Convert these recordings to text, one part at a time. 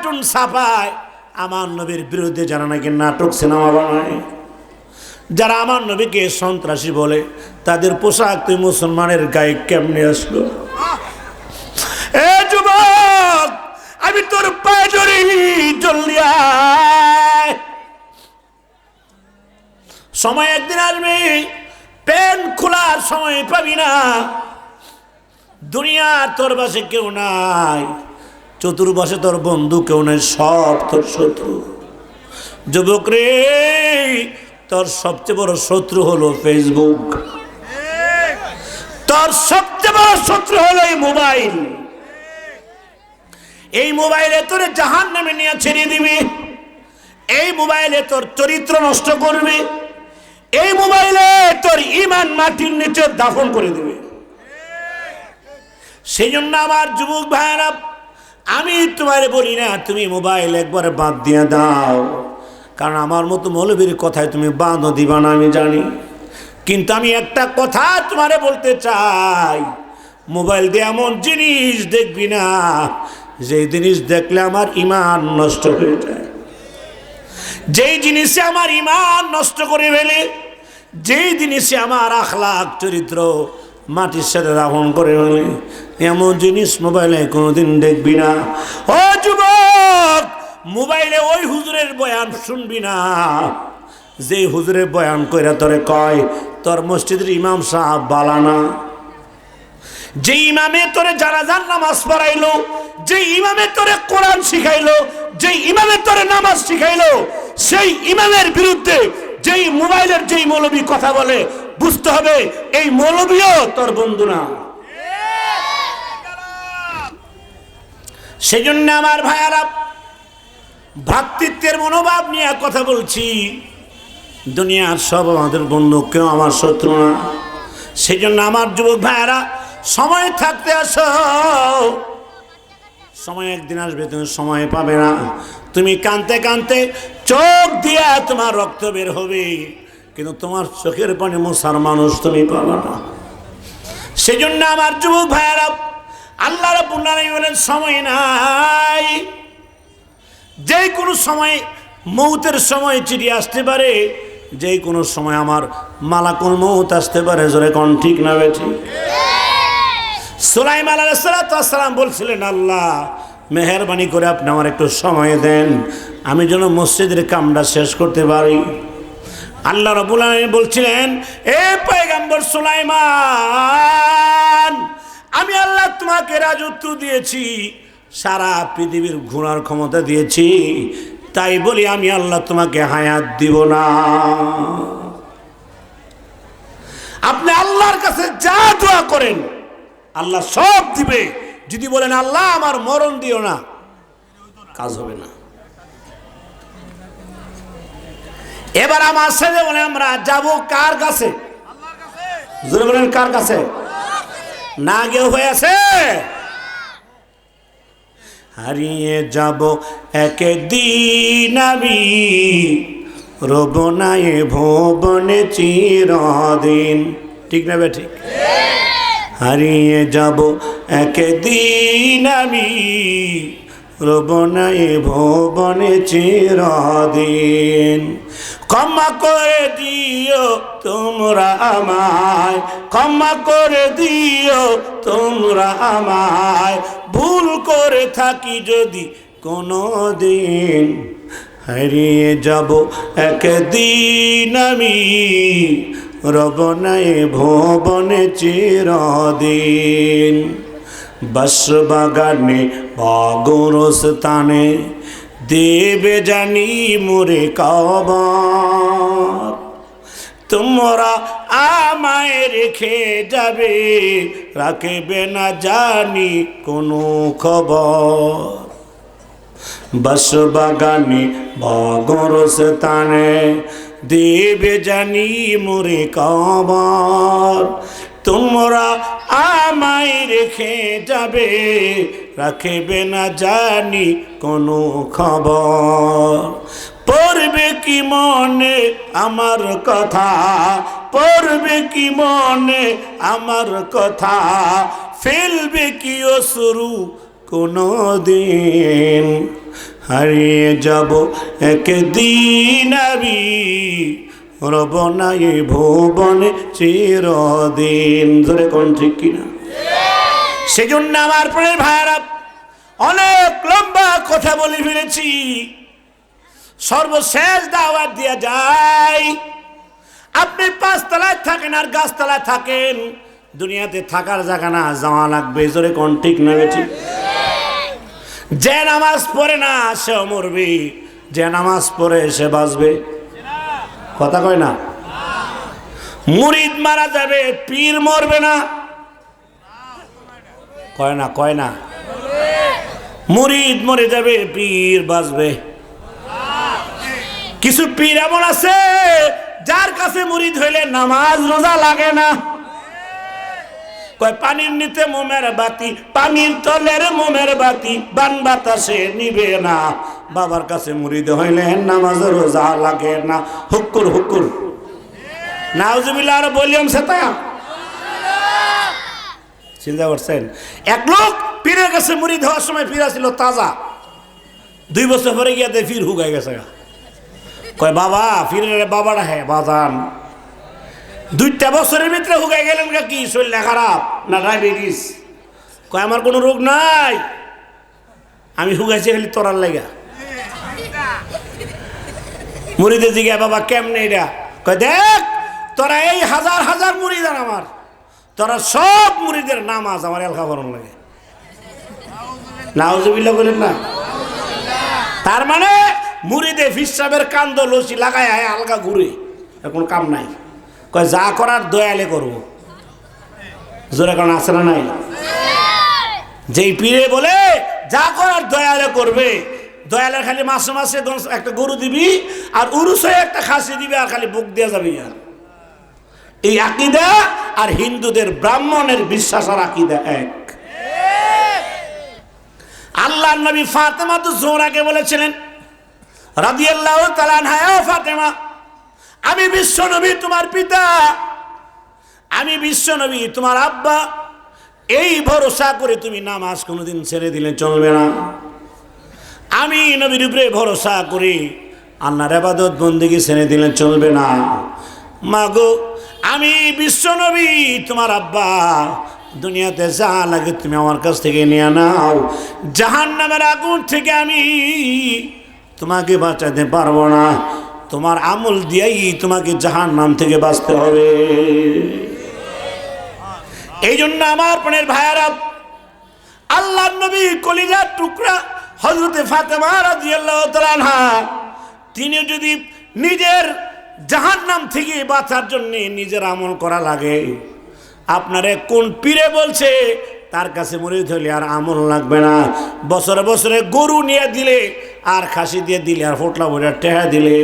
Cartoon ছাপায় আমার নবীর বিরুদ্ধে যারা নাকি নাটক সিনেমা বানায়, যারা আমার নবীকে সন্ত্রাসী বলে, তাদের পোশাক তুই মুসলমানের গায়ে কেমনে আসলো? এ যুবক, আমি তোর পায়ে জলদি আয়। সময় একদিন আসবে প্যান্ট খোলার সময় পাবি না। দুনিয়া তোর পাশে কেউ নাই। চতুর্পাশে তোর বন্ধু, কেউ নাই, সব তোর শত্রু। যুবক রে তোর সবচেয়ে বড় শত্রু হলো ফেসবুক তোর সবচেয়ে বড় শত্রু হলো এই মোবাইল। এই মোবাইলে তোর জাহান নামে নিয়ে ছেড়ে দিবি। এই মোবাইলে তোর চরিত্র নষ্ট করবে। এই মোবাইলে তোর ইমান মাটির নিচে দাফন করে দেবে। সেই জন্য আমার যুবক ভাইয়েরা আমি তোমারে বলি না, তুমি মোবাইল একবার বাদ দিয়ে দাও। কারণ আমার মতো মৌলবীর কথায় তুমি বাঁধও দিবা না, আমি জানি। কিন্তু আমি একটা কথা তোমারে বলতে চাই, মোবাইল দিয়ে এমন জিনিস দেখবি না যে জিনিস দেখলে আমার ইমান নষ্ট হয়ে যায়। যেই জিনিসে আমার ইমান নষ্ট করে ফেলে, যেই জিনিসে আমার আখলাখ চরিত্র মাটির সাথে রাবণ করে ফেলে এমন জিনিস মোবাইলে কোনোদিন দেখবি না। ও যুবক, মোবাইলে ওই হুজুরের বয়ান শুনবি না। যে হুজুরের বয়ান কইরা তোরে কয়, তোর মসজিদের ইমাম সাহাব বালানা যে ইমামে তোরে জানাজার নামাজ পড়াইলো, যে ইমামে তোরে কোরআন শিখাইলো, যে ইমামে তোরে নামাজ শিখাইলো, সেই ইমামের বিরুদ্ধে যেই মোবাইলের যেই মৌলবী কথা বলে বুঝতে হবে, এই মৌলবীও তোর বন্ধু না। সেই জন্য আমার ভাইয়ারা, ভ্রাতৃত্বের মনোভাব নিয়ে কথা বলছি। দুনিয়ার সব আমাদের বন্ধু, কেউ আমার শত্রু না। সেই জন্য আমার যুবক ভাইয়ারা, সময় থাকতে আসো। সময় একদিন আসবে, তুমি সময় পাবে না। তুমি কানতে কানতে চোখ দিয়া তোমার রক্ত বের হবে। কিন্তু তোমার চোখের পানি মশার মানুষ তুমি পাবে না। সেই জন্য আমার যুবক ভাইয়ারা, আল্লাহ রাব্বুল বলেন, সময় নাই। যে কোনো সময়, মৌতের সময় চিঠি আসতে পারে যে কোনো সময় আমার মালাকুল মৌত আসতে পারে। জোরে কোন ঠিক না বেঠি সুলাইম আলাইসালাম বলছিলেন, আল্লাহ, মেহরবানি করে আপনি আমার একটু সময় দেন। আমি যেন মসজিদের কামটা শেষ করতে পারি। আল্লাহ রবুল বলছিলেন, এ পয়গাম্বর সুলাইমান, আমি আল্লাহ তোমাকে রাজত্ব দিয়েছি, সারা পৃথিবীর ঘোরার ক্ষমতা দিয়েছি, তাই বলি আমি আল্লাহ তোমাকে হায়াত দিব না। আপনি আল্লাহর কাছে যা দোয়া করেন, আল্লাহ সব দিবে। যদি বলেন, আল্লাহ, আমার মরণ দিও না, কাজ হবে না। এবার আমার সাথে বলে, আমরা যাব কার কাছে? বলেন, কার কাছে? না গেও হয়ে আছে হারিয়ে যাব একদিন আমি রব নাই ভুবনে চিরদিন। ঠিক না ঠিক? হারিয়ে যাব একদিন আমি রব নাই ভুবনে চিরদিন। ক্ষমা করে দিও তোমরা আমায়, ক্ষমা করে দিও তোমরা আমায়। ভুল করে থাকি যদি কোনো দিন হারিয়ে যাব একদিন আমি। রবনায় ভবনে চিরদিন। বাস বাগানে বাগরস্থানে দেবে জানি মোরে কবর তোমরা আমায় রেখে যাবে, রাখবে না জানি কোনো খবর। বাস বাগানে বাগরস্থানে দেবে জানি মোরে কবর তোমরা আমায় রেখে যাবে, রাখবে না জানি কোনো খবর। পড়বে কি মনে আমার কথা, পড়বে কি মনে আমার কথা, ফেলবে কি অসুরু কোনো দিন? হারিয়ে যাব একদিন রব ভুবনে চিরদিন। ধরে কোন ঠিক কিনা? সেজন্য আমার প্রাণের ভাইয়ারা, অনেক লম্বা কথা বলে ফেলেছি। সর্বশেষ দাওয়াত দিয়া যায় আপনি পাঁচতলায় থাকেন আর গাছতলায় থাকেন। দুনিয়াতে থাকার জায়গা না, যাওয়া লাগবে। জোরে কোন ঠিক না ঠিক যে নামাজ পড়ে না সে মরবে। যে নামাজ পড়ে, সে বাঁচবে। কথা কয় না। মুরিদ মারা যাবে পীর মরবে না। কয় না কয় না। মুরিদ মরে যাবে পীর বাঁচবে। কিছু পীর এমন আছে যার কাছে মুরিদ হইলে নামাজ রোজা লাগে না। কয়, পানির নিতে মোমের বাতি, পানির তলের মোমের বাতি, বান বাতাসে নিবে না। বাবার কাছে মুরিদ হইলে নামাজ রোজা লাগে না। হুকুর হুকুর আর বলিয়াম কাছে হওয়ার সময় ফিরা তাজা। দুই বছর পরে গিয়ে দেয় ফির গেছে। কয়, বাবা ফিরের বাবাটা হ্যাঁ বাজান। দুইটা বছরের ভিতরে হুগাই গেলেন কি? শরীর খারাপ? না ডায়াবেটিস। কয়, আমার কোনো রোগ নাই? আমি হুগাইছি খালি তোরার লাগা। মুড়িদে জিগা বাবা, কেমনে এটা? কয়, দেখ, তোরা এই হাজার হাজার মুড়িদার আমার। তোরা সব মুড়িদের নামাজ আমার এলকা বরণ লাগে। নাউজুবিল্লাহ বলেন না। তার মানে মুড়িদে ফিসাবের কান্দ লসি লাগায় আলগা ঘুরে। কোনো কাম নাই। কয়, যা করার দয়ালে করব। জোরে কারণ আছে না নাই? যেই পীরে বলে, যা করার দয়ালে করবে। দয়ালের খালি মাসে মাসে একটা গরু দিবি, আর উরুসে একটা খাসি দিবি, আর খালি বুক দেওয়া যাবি আর। এই আকিদা আর হিন্দুদের ব্রাহ্মণের বিশ্বাস আর আকিদা এক। আল্লাহ নবী ফাতেমা তো জোহরাকে বলেছিলেন, রাদিয়াল্লাহু তাআলা আনহা ফাতেমা আমি বিশ্ব নবী তোমার পিতা। আমি বিশ্ব নবী তোমার আব্বা। এই ভরসা করে তুমি নামাজ কোনোদিন ছেড়ে দিলে চলবে না। আমি নবীর উপরে ভরসা করি, আল্লাহর আবাদত বন্দিকে ছেড়ে দিলে চলবে না। মাগো, আমি বিশ্ব নবী তোমার আব্বা। দুনিয়াতে যা লাগে তুমি আমার কাছ থেকে নিয়ে নাও। জাহান নামের আগুন থেকে আমি তোমাকে বাঁচাতে পারব না। তোমার আমল দিয়েই তোমাকে জাহান নাম থেকে বাঁচতে হবে। এই জন্য আমার প্রাণের ভাইয়ারা আল্লাহ নবী কলিজার টুকরা হজরতে ফাতেমা তিনি যদি নিজের জাহান নাম থেকে বাঁচার জন্য নিজের আমল করা লাগে, আপনারে কোন পীরে বলছে, তার কাছে মরে ধরলে আর আমল লাগবে না। বছরে বছরে গরু নিয়ে দিলে, আর খাসি দিয়ে দিলে, আর ফোটলা ভরে টেহা দিলে।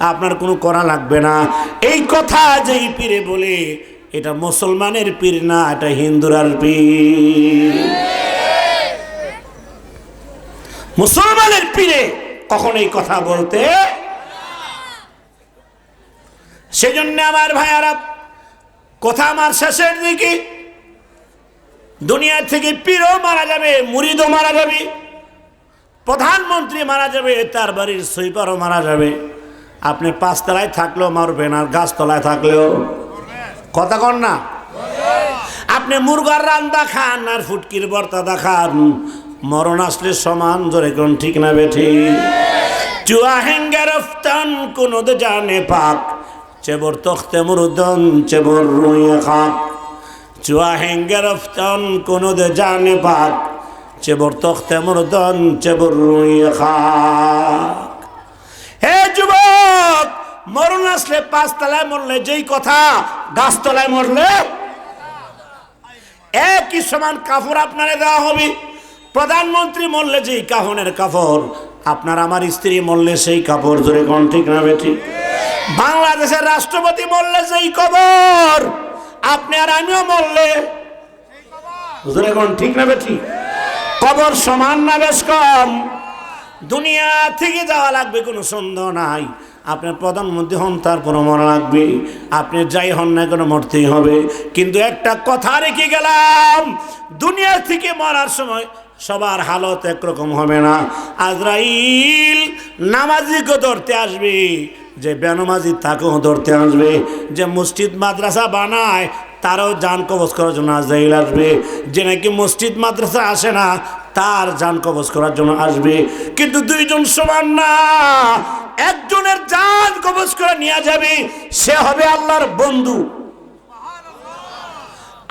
আপনার কোনো করা লাগবে না। এই কথা যেই পীরে বলে, এটা মুসলমানের পীর না, এটা হিন্দুরার পীর। মুসলমানের পীরে কখন এই কথা বলতে? সেজন্য আমার ভাই ভাইয়ারা, কথা আমার শেষের দিকে। দুনিয়া থেকে পীরও মারা যাবে, মুরিদও মারা যাবে, প্রধানমন্ত্রী মারা যাবে, তার বাড়ির সুইপারও মারা যাবে। আপনি পাঁচতলায় থাকলেও মারবেন আর গাছতলায় থাকলেও। কথা কন না? আপনি মুরগার রান্দা খান আর ফুটকির বর্তা খান মরণ আসলে সমান, জোরে কোন ঠিক না বেঠি? চুয়া হেঙ্গে রফতান কোন জানে পাক। চেবর তখতে মুরুদন চেবর রুইয়ে খাক। চুয়া হেঙ্গে রফতান কোন জানে পাক। চেবর তখতে মুরুদন চেবর রুইয়ে খাক। হে যুবক! মরণ আসলে পাঁচতলায় মরলে যেই কথা গাছতলায় মরলে একই সমান কাপড় আপনারে দেওয়া হবে। প্রধানমন্ত্রী মরলে যেই কাহনের কাপড় আপনার আমার স্ত্রী মরলে সেই কাপড়, জোরে কোন ঠিক না বেঠিক বাংলাদেশের রাষ্ট্রপতি মরলে যেই কবর, আপনি আর আমিও মরলে জোরে কোন ঠিক না বেঠিক কবর সমান না বেশ কম। দুনিয়া থেকে যাওয়া লাগবে, কোনো সন্দেহ নাই। আপনার প্রধানমন্ত্রী হন তারপর মনে রাখবে। আপনি যাই হন না কোনো, মরতেই হবে। কিন্তু একটা কথা রেখে গেলাম, দুনিয়া থেকে মরার সময় সবার হালত একরকম হবে না। আজরাইল নামাজিকে ধরতে আসবে। যে বেনমাজি তাকেও ধরতে আসবে, যে মসজিদ মাদ্রাসা বানায়, তারও যান কবজ করার জন্য আজরাইল আসবে। যে নাকি মসজিদ মাদ্রাসা আসে না, তার যান কবজ করার জন্য আসবে। কিন্তু দুইজন সমান না, একজনের যান কবজ করে নিয়ে যাবে, সে হবে আল্লাহর বন্ধু।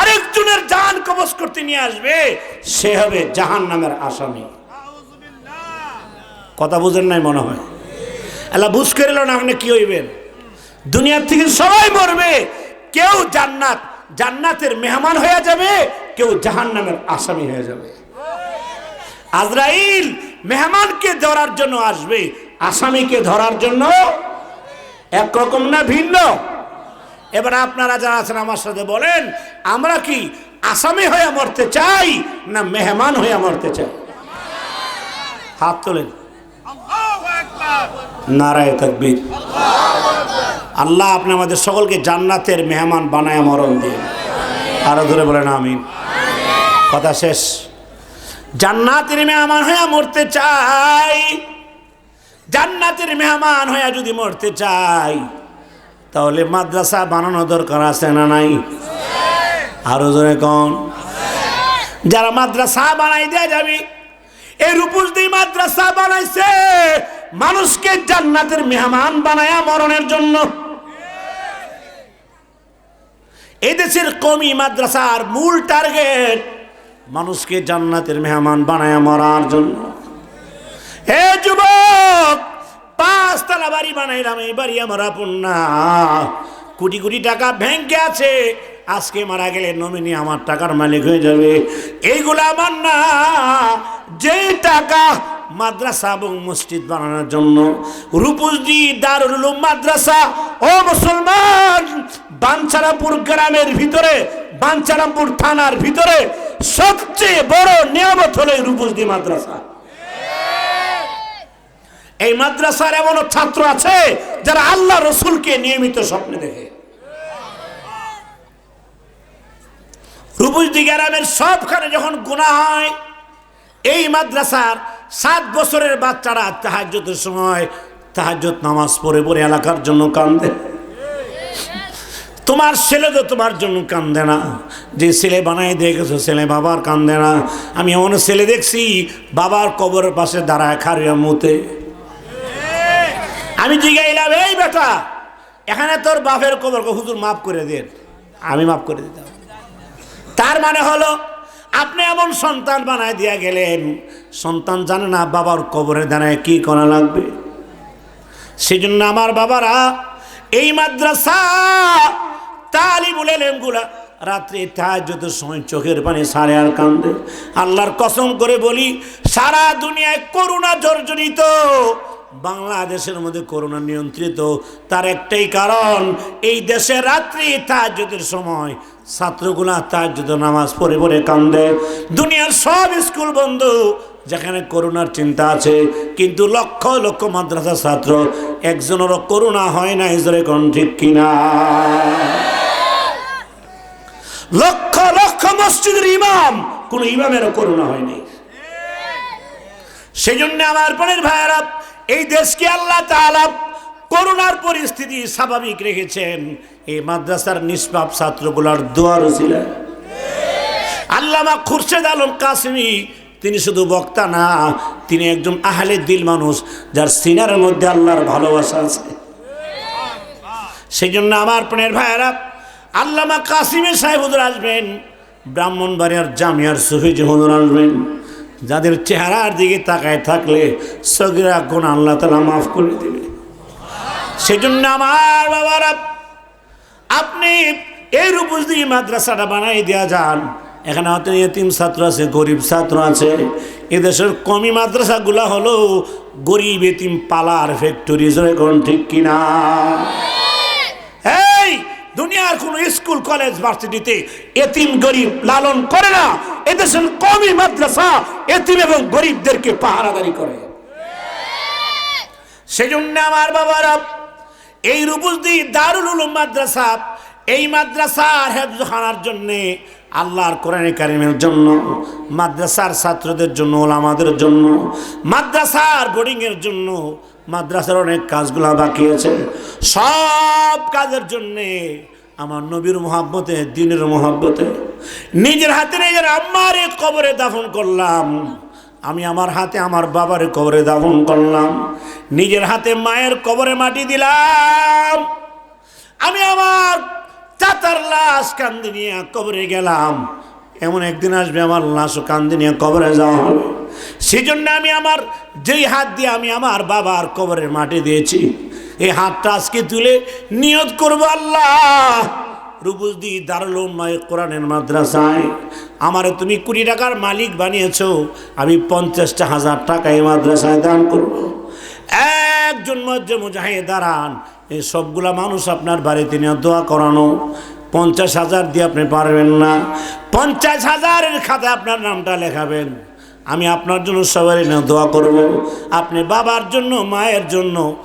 আরেকজনের জান কবজ করতে নিয়ে আসবে, সে হবে জাহান নামের আসামি। কথা বুঝেন নাই মনে হয়? আল্লাহ বুঝ করিল না, আপনি কি হইবেন? দুনিয়ার থেকে সবাই মরবে, কেউ জান্নাত, জান্নাতের মেহমান হয়ে যাবে, কেউ জাহান নামের আসামি হয়ে যাবে। আজরাইল মেহমানকে ধরার জন্য আসবে, আসামিকে ধরার জন্য একরকম না ভিন্ন? এবার আপনারা যারা আছেন আমার সাথে বলেন, আমরা কি আসামি হয়ে মরতে চাই, না মেহমান হয়ে মরতে চাই? হাত তোলেন। নারায় তকবীর। আল্লাহ আপনি আমাদের সকলকে জান্নাতের মেহমান বানায় মরণ দিন। আরও ধরে বলেন আমি কথা শেষ। জান্নাতের মেহমান হয়ে মরতে চাই। জান্নাতের মেহমান হয়ে যদি মরতে চাই, তাহলে মাদ্রাসা বানানো দরকার আছে না নাই? আরও জোরে কন। যারা মাদ্রাসা বানাই দেয়া যাবে এই রূপুস দিয়ে মাদ্রাসা বানাইছে। মানুষকে জান্নাতের মেহমান বানায়া মরণের জন্য। এই দেশের কমি মাদ্রাসার মূল টার্গেট, মানুষকে জান্নাতের মেহমান বানায়া মরার জন্য। হে যুবক, পাঁচতলা বাড়ি বানাইলাম এই বাড়ি আমার আপন না। কোটি কোটি টাকা ব্যাংকে আছে আজকে মারা গেলে নমিনি আমার টাকার মালিক হয়ে যাবে। এইগুলো আমার না। যে টাকা মাদ্রাসা এবং মসজিদ বানানোর জন্য রূপসজি দারুল মাদ্রাসা, ও মুসলমান, বাঞ্ছারামপুর গ্রামের ভিতরে, বাঞ্ছারামপুর থানার ভিতরে সবচেয়ে বড় নিয়ামত হলো এই রূপসজি মাদ্রাসা। এই মাদ্রাসার এমন ছাত্র আছে যারা আল্লাহ রসুলকে নিয়মিত স্বপ্নে দেখে। রূপসদি গ্রামের সবখানে যখন গুণা হয়, এই মাদ্রাসার সাত বছরের বাচ্চারা তাহাজ্যতের সময় তাহাজ্যত নামাজ পড়ে পড়ে এলাকার জন্য কান্দে। তোমার ছেলে তো তোমার জন্য কান্দে না। যে ছেলে বানাই দিয়ে গেছো, ছেলে বাবার কান্দে না। আমি এমন ছেলে দেখছি, বাবার কবরের পাশে দাঁড়ায় খারিয়া মুতে। আমি জিগাইলাম, এই বেটা, এখানে তোর বাপের কবর, হুজুর মাফ করে দেন আমি মাফ করে দিতাম। তার মানে হলো, আপনি এমন সন্তান বানায় দিয়া গেলেন। সন্তান জানে না বাবার কবরে দাঁড়ায় কি করা লাগবে। সেই জন্য আমার বাবারা, এই মাদ্রাসা, তালিমুল এলেমগুলা রাত্রে যত সময় চোখের পানি সারে আর কান্দে। আল্লাহর কসম করে বলি, সারা দুনিয়ায় করুণা জর্জরিত, বাংলাদেশের মধ্যে করোনা নিয়ন্ত্রিত। তার একটাই কারণ, এই দেশে রাত্রি তাহাজ্যতের সময় ছাত্রগুলা তাহাজ্যত নামাজ পড়ে পড়ে কান্দে। দুনিয়ার সব স্কুল বন্ধ, যেখানে করোনার চিন্তা আছে, কিন্তু লক্ষ লক্ষ মাদ্রাসা ছাত্র, একজনেরও করোনা হয় না ইজরে কোন ঠিক কিনা? লক্ষ লক্ষ মসজিদের ইমাম, কোন ইমামেরও করোনা হয়নি সেই জন্য আমার পরের ভাইয়ারা, এই দেশকে আল্লাহ তাআলা করোনার পরিস্থিতি স্বাভাবিক রেখেছেন এই মাদ্রাসার নিষ্পাপ ছাত্রগুলার দোয়ার ছিল আল্লামা খুরশেদ আলম কাশ্মী তিনি শুধু বক্তা না, তিনি একজন আহলে দিল মানুষ, যার সিনারের মধ্যে আল্লাহর ভালোবাসা আছে। সেই জন্য আমার প্রাণের ভাইয়েরা, আল্লামা কাসিমের সাহেব হুজুর আসবেন, ব্রাহ্মণবাড়িয়ার জামিয়ার সুফি হুজুর আসবেন। যাদের চেহারার দিকে তাকায় থাকলে সগিরা কোন আল্লাহ তালা মাফ করে দেবে। সেজন্য আমার বাবারা, আপনি এই রূপস দিয়ে মাদ্রাসাটা বানাই দেওয়া যান। এখানে হয়তো এতিম ছাত্র আছে, গরিব ছাত্র আছে। এদেশের কমি মাদ্রাসাগুলা হলো গরিব এতিম পালার ফ্যাক্টরি এখন ঠিক কিনা? এই, দুনিয়ার কোন স্কুল, কলেজ, ভার্সিটিতে এতিম গরিব লালন করে না। এদেশের কমি মাদ্রাসা এতিম এবং গরিবদেরকে পাহারাদারি করে। সেজন্য আমার বাবারা এই রূপসদি দারুল উলুম মাদ্রাসা, এই মাদ্রাসার হেফজখানার জন্যে আল্লাহর কোরআনে কারিমের জন্য, মাদ্রাসার ছাত্রদের জন্য, ওলামাদের জন্য, মাদ্রাসার বোর্ডিংয়ের জন্য মাদ্রাসার অনেক কাজগুলা বাকি আছে। সব কাজের জন্যে আমার নবীর মোহাব্বতে, দিনের মোহাব্বতে, নিজের হাতে নিজের আম্মার কবরে দাফন করলাম। আমি আমার হাতে আমার বাবার কবরে দাফন করলাম। নিজের হাতে মায়ের কবরে মাটি দিলাম। আমি আমার চাচার লাশ কান্দি নিয়ে কবরে গেলাম। এমন একদিন আসবে আমার লাশও কান্দি নিয়ে কবরে যাওয়া হবে। সেই জন্য আমি আমার যেই হাত দিয়ে আমি আমার বাবার কবরের মাটি দিয়েছি, এই হাতটা আজকে তুলে নিয়ত করব আল্লাহ। রুবুজদি দারুল মায় কোরআনের মাদ্রাসায়। আমারে তুমি কুড়ি টাকার মালিক বানিয়েছ, আমি পঞ্চাশটা হাজার টাকা এই মাদ্রাসায় দান করব। একজন মজ্জে মুজাহিদ, দাঁড়ান এই সবগুলা মানুষ আপনার বাড়িতে নিয়ে দোয়া করানো। পঞ্চাশ হাজার দিয়ে আপনি পারবেন না। পঞ্চাশ হাজারের খাতায় আপনার নামটা লেখাবেন। আমি আপনার জন্য সবারই না দোয়া করব। আপনি বাবার জন্য, মায়ের জন্য